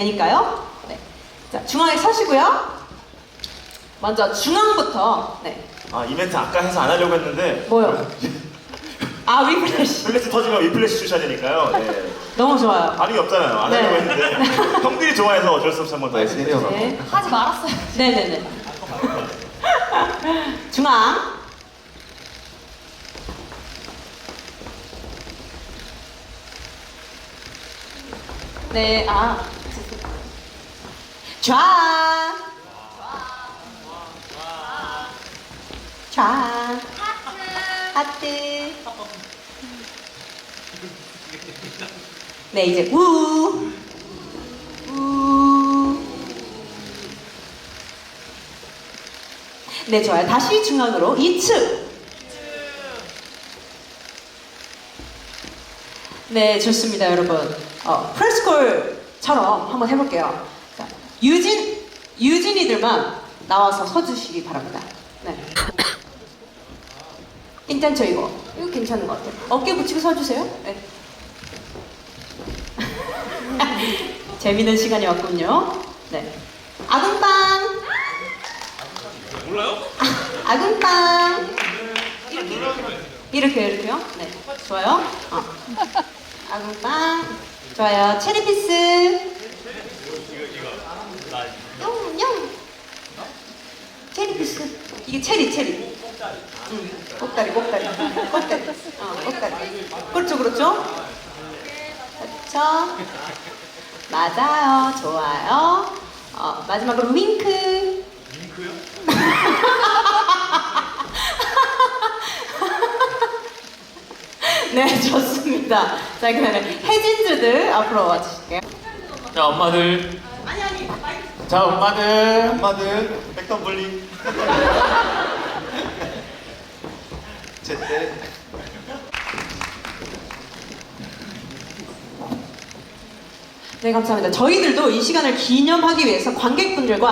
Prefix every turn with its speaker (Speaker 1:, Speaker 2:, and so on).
Speaker 1: 되니까요. 네. 자, 중앙에 서시고요. 먼저 중앙부터. 네.
Speaker 2: 아 이벤트 아까 해서 안 하려고 했는데
Speaker 1: 뭐요? 아, 리플래시.
Speaker 2: 플래시 터지면 위플래시 주셔야 되니까요. 네.
Speaker 1: 너무 좋아요.
Speaker 2: 반응이 없잖아요. 안 하려고
Speaker 1: 네.
Speaker 2: 했는데 형들이 좋아해서 어쩔 수 없이 한 번 더 했습니다.
Speaker 1: 네.
Speaker 3: 하지 말았어요.
Speaker 1: 네네네. 중앙. 네, 아. 좌. 좌. 하트. 네, 이제 우. 우. 네, 좋아요. 다시 중앙으로 2층. 네, 좋습니다, 여러분. 어, 프레스콜처럼 한번 해볼게요. 자, 유진, 유진이들만 나와서 서주시기 바랍니다. 네. 괜찮죠, 이거? 이거 괜찮은 것 같아요. 어깨 붙이고 서주세요. 네. 재밌는 시간이 왔군요. 네. 아금빵! 아, 아금빵! 이렇게, 이렇게요? 네. 좋아요. 어. 아금빵. 좋아요. 체리피스. 이게 체리, 체리. 응. 꼭다리, 꼭다리. 꼭다리. 어, 꼭다리. 그렇죠, 그렇죠. 그렇죠. 맞아요. 좋아요. 어, 마지막으로 윙크. 네, 좋습니다. 자, 그러면 혜진주들 앞으로 와주실게요.
Speaker 4: 자 엄마들 자 엄마들.
Speaker 2: 엄마들 백덤블리. 제때.
Speaker 1: 네, 감사합니다. 저희들도 이 시간을 기념하기 위해서 관객분들과